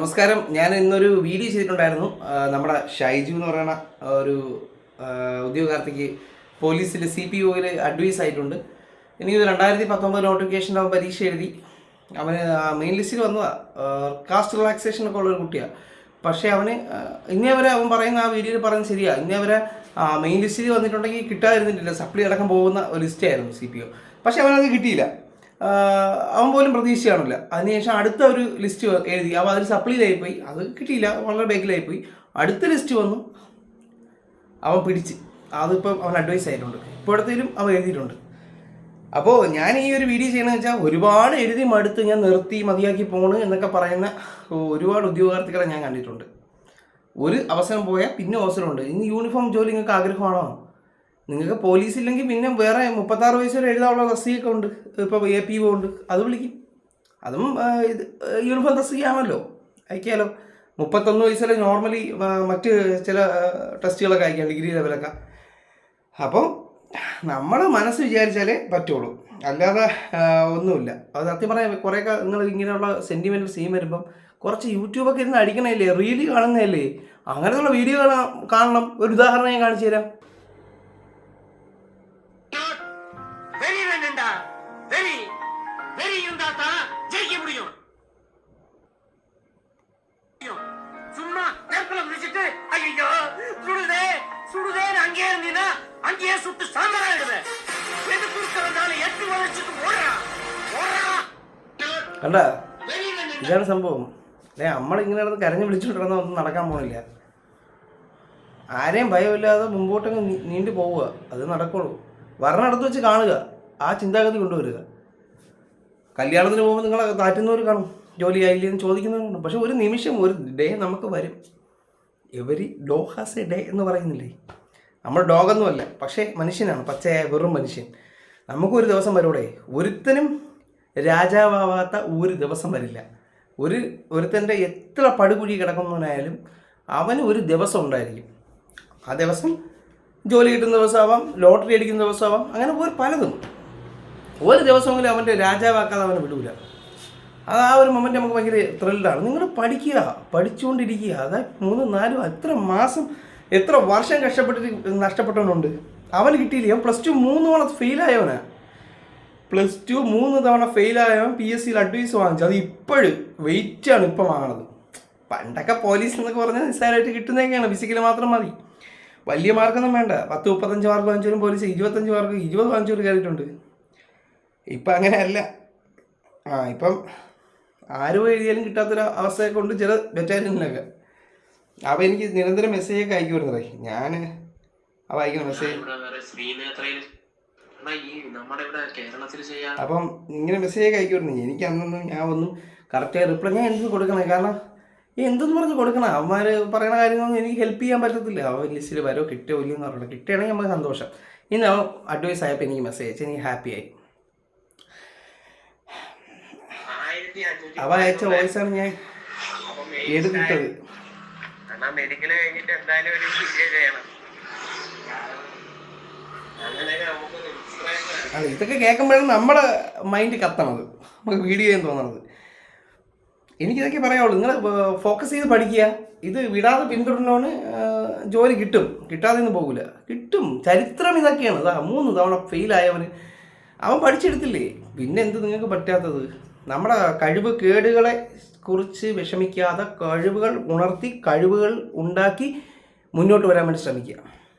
നമസ്കാരം. ഞാൻ ഇന്നൊരു വീഡിയോ ചെയ്തിട്ടുണ്ടായിരുന്നു. നമ്മുടെ ഷൈജു എന്ന് പറയുന്ന ഒരു ഉദ്യോഗാർത്ഥിക്ക് പോലീസിൽ സി പി ഒയിൽ അഡ്വൈസ് ആയിട്ടുണ്ട്. എനിക്ക് രണ്ടായിരത്തി പത്തൊമ്പത് നോട്ടിഫിക്കേഷൻ അവൻ പരീക്ഷ എഴുതി. അവന് മെയിൻ ലിസ്റ്റിൽ വന്നതാണ് കാസ്റ്റ് റിലാക്സേഷൻ ഒക്കെ ഉള്ളൊരു കുട്ടിയാണ് പക്ഷേ അവന് ഇന്നേ വരെ അവൻ പറയുന്ന ആ വീഡിയോയിൽ പറയുന്നത് ശരിയാണ് ഇന്നേ വരെ മെയിൻ ലിസ്റ്റിൽ വന്നിട്ടുണ്ടെങ്കിൽ കിട്ടാതിരുന്നിട്ടില്ല. സപ്ലി അടക്കം പോകുന്ന ഒരു ലിസ്റ്റായിരുന്നു സി പി ഒ. പക്ഷേ അവനത് കിട്ടിയില്ല. അവൻ പോലും പ്രതീക്ഷ കാണില്ല. അതിനുശേഷം അടുത്ത ഒരു ലിസ്റ്റ് എഴുതി. അവ അതിൽ സപ്ലിയിലായി പോയി. അത് കിട്ടിയില്ല. വളരെ ബേക്കിലായിപ്പോയി അടുത്ത ലിസ്റ്റ് വന്നു. അവൻ പിടിച്ച്. അതിപ്പം അവൻ അഡ്വൈസ് ആയിട്ടുണ്ട്. ഇപ്പോഴത്തേലും അവൻ എഴുതിയിട്ടുണ്ട്. അപ്പോൾ ഞാൻ ഈ ഒരു വീഡിയോ ചെയ്യണമെന്ന് വെച്ചാൽ ഒരുപാട് എഴുതി മടുത്ത് ഞാൻ നിർത്തി മതിയാക്കി പോണ് എന്നൊക്കെ പറയുന്ന ഒരുപാട് ഉദ്യോഗാർത്ഥികളെ ഞാൻ കണ്ടിട്ടുണ്ട്. ഒരു അവസരം പോയാൽ പിന്നെ അവസരമുണ്ട്. ഇനി യൂണിഫോം ജോലി നിങ്ങൾക്ക് ആഗ്രഹമാണോ? നിങ്ങൾക്ക് പോലീസ് ഇല്ലെങ്കിൽ പിന്നെ വേറെ മുപ്പത്താറ് വയസ്സ് വരെ എഴുതാനുള്ള തസ്തികയൊക്കെ ഉണ്ട്. ഇപ്പോൾ എ പി ഉണ്ട്. അത് വിളിക്കും. അതും ഇത് യൂണിഫോം തസ്തികയാണല്ലോ. അയക്കാലോ. മുപ്പത്തൊന്ന് വയസ്സിൽ നോർമലി മറ്റ് ചില ടെസ്റ്റുകളൊക്കെ അയക്കാം ഡിഗ്രി ലെവലൊക്കെ അപ്പം നമ്മൾ മനസ്സ് വിചാരിച്ചാലേ പറ്റുള്ളൂ. അല്ലാതെ ഒന്നുമില്ല. അത് സത്യം പറയാം കുറേയൊക്കെ നിങ്ങൾ ഇങ്ങനെയുള്ള സെന്റിമെന്റൽ സീൻ വരുമ്പം കുറച്ച് യൂട്യൂബൊക്കെ ഇരുന്ന് അടിക്കണമല്ലേ റീൽ കാണുന്നതല്ലേ? അങ്ങനെയുള്ള വീഡിയോ കാണാം കാണണം. ഒരു ഉദാഹരണം ഞാൻ കാണിച്ചു തരാം வெறி வேணுண்டா வெறி வெறி இருந்தா தான் ஜெயிக்க முடியும் முடியும். சும்மா நெருப்புல குதிச்சிட்டு ஐயோ சுடுதே சுடுதேன்னு அங்கேயே இருந்தீங்கன்னா அங்கேயே சுட்டு சாம்பலாயிடுவேன் எது குறுக்க வந்தாலும் எட்டு வளர்ச்சிட்டு ஓடுறா ஓடுறா കണ്ട வெறி வேணுண்டா ഇതാണ് സംഭവം അല്ലേ നമ്മളിങ്ങനെ നടന്ന് കരഞ്ഞ് വിളിച്ചുകൊണ്ടിരുന്ന ഒന്നും നടക്കാൻ പോണില്ല ആരെയും ഭയമില്ലാതെ മുമ്പോട്ടങ്ങ് നീ- നീണ്ടു പോവുക അത് നടക്കുള്ളൂ വരണടത്ത് വെച്ച് കാണുക ആ ചിന്താഗതി കൊണ്ടുവരിക. കല്യാണത്തിന് പോകുമ്പോൾ നിങ്ങളെ താറ്റുന്നവർ കാണും. ജോലി ആയില്ലേ എന്ന് ചോദിക്കുന്നവർ കാണും. പക്ഷെ ഒരു നിമിഷം ഒരു ഡേ നമുക്ക് വരും. Every dog has a day എന്ന് പറയുന്നില്ലേ? നമ്മൾ ഡോഗൊന്നുമല്ല പക്ഷേ മനുഷ്യനാണ് പച്ചയായ വെറും മനുഷ്യൻ. നമുക്കൊരു ദിവസം വരൂടെ? ഒരുത്തനും രാജാവാവാത്ത ഒരു ദിവസം വരില്ല. ഒരു ഒരുത്തന്റെ എത്ര പടുകുഴി കിടക്കുന്നവനായാലും അവന് ഒരു ദിവസം ഉണ്ടായിരിക്കും. ആ ദിവസം ജോലി കിട്ടുന്ന ദിവസമാവാം ലോട്ടറി അടിക്കുന്ന ദിവസമാവാം അങ്ങനെ ഒരു പലതും. ഒരു ദിവസമെങ്കിലും അവന്റെ രാജാവാക്കാതെ അവനെ വിടൂല. അത് ആ ഒരു മൊമെന്റ് നമുക്ക് ഭയങ്കര ത്രില്ലാണ് നിങ്ങൾ പഠിക്കുക പഠിച്ചുകൊണ്ടിരിക്കുക. അതായത് മൂന്ന് നാലും എത്ര മാസം എത്ര വർഷം കഷ്ടപ്പെട്ടിട്ട് നഷ്ടപ്പെട്ടവനുണ്ട്. അവന് കിട്ടിയില്ല. അവൻ പ്ലസ് ടു മൂന്ന് തവണ ഫെയിലായവനാ പ്ലസ് ടു മൂന്ന് തവണ ഫെയിലായവൻ പി എസ് സിയിൽ അഡ്വൈസ് വാങ്ങിച്ചു. അത് ഇപ്പോഴും വെയിറ്റാണ് ഇപ്പം വാങ്ങണത്. പണ്ടൊക്കെ പോലീസ് എന്നൊക്കെ പറഞ്ഞാൽ നിസ്സാരമായിട്ട് കിട്ടുന്നതൊക്കെയാണ് ഫിസിക്കൽ മാത്രം മതി. വലിയ മാർക്കൊന്നും വേണ്ട. പത്ത് മുപ്പത്തഞ്ച് മാർക്ക് വാങ്ങിച്ചാലും പോലീസ് ഇരുപത്തഞ്ച് മാർക്ക് ഇരുപത് വാങ്ങിച്ചവർ കയറിയിട്ടുണ്ട്. ഇപ്പം അങ്ങനെയല്ല. ആ ഇപ്പം ആരും എഴുതിയാലും കിട്ടാത്തൊരു അവസ്ഥയൊക്കെ ഉണ്ട് ചില ബറ്റാലിയനിലൊക്കെ അപ്പോൾ എനിക്ക് നിരന്തരം മെസ്സേജൊക്കെ അയക്കി വരുന്നതേ ഞാൻ അപ്പം അയക്കുന്ന മെസ്സേജ് അപ്പം ഇങ്ങനെ മെസ്സേജൊക്കെ അയക്കി വരുന്നത് എനിക്ക് അന്നൊന്നും ഞാൻ ഒന്നും കറക്റ്റായി റിപ്ലൈ ഞാൻ എന്ത് കൊടുക്കണേ. കാരണം ഈ എന്തെന്ന് പറഞ്ഞ് കൊടുക്കണം? അവന്മാർ പറയുന്ന കാര്യങ്ങളൊന്നും എനിക്ക് ഹെൽപ്പ് ചെയ്യാൻ പറ്റത്തില്ല. അവൻ ലിസ്റ്റിൽ വരോ കിട്ടിയോ ഇല്ലയോ എന്ന് പറഞ്ഞിട്ട് കിട്ടുകയാണെങ്കിൽ നമുക്ക് സന്തോഷം. ഇന്ന് അവൻ അഡ്വൈസ് ആയപ്പോൾ എനിക്ക് മെസ്സേജ് അയച്ചു എനിക്ക് ഹാപ്പിയായി അവ അയച്ച വോയിസാണ് ഞാൻ എടുത്തിട്ടത് മെഡിക്കൽ കഴിഞ്ഞിട്ട് എന്തായാലും ഒരു ചെയ്യണം. അല്ല ഇതൊക്കെ കേൾക്കുമ്പോഴാണ് നമ്മുടെ മൈൻഡ് കത്തണത്. നമുക്ക് വീഡിയോ ചെയ്യാൻ തോന്നണത്. എനിക്കിതൊക്കെ പറയാവുള്ളൂ. നിങ്ങൾ ഫോക്കസ് ചെയ്ത് പഠിക്കുക. ഇത് വിടാതെ പിന്തുടരണോണ് ജോലി കിട്ടും. കിട്ടാതെ ഒന്നും പോകില്ല കിട്ടും. ചരിത്രം ഇതൊക്കെയാണ്. അതാ മൂന്ന് തവണ ഫെയിലായവന് അവൻ പഠിച്ചെടുത്തില്ലേ? പിന്നെ എന്ത് നിങ്ങൾക്ക് പറ്റാത്തത്? നമ്മുടെ കഴിവ് കേടുകളെ കുറിച്ച് വിഷമിക്കാതെ കഴിവുകൾ ഉണർത്തി കഴിവുകൾ ഉണ്ടാക്കി മുന്നോട്ട് വരാൻ വേണ്ടി ശ്രമിക്കുക.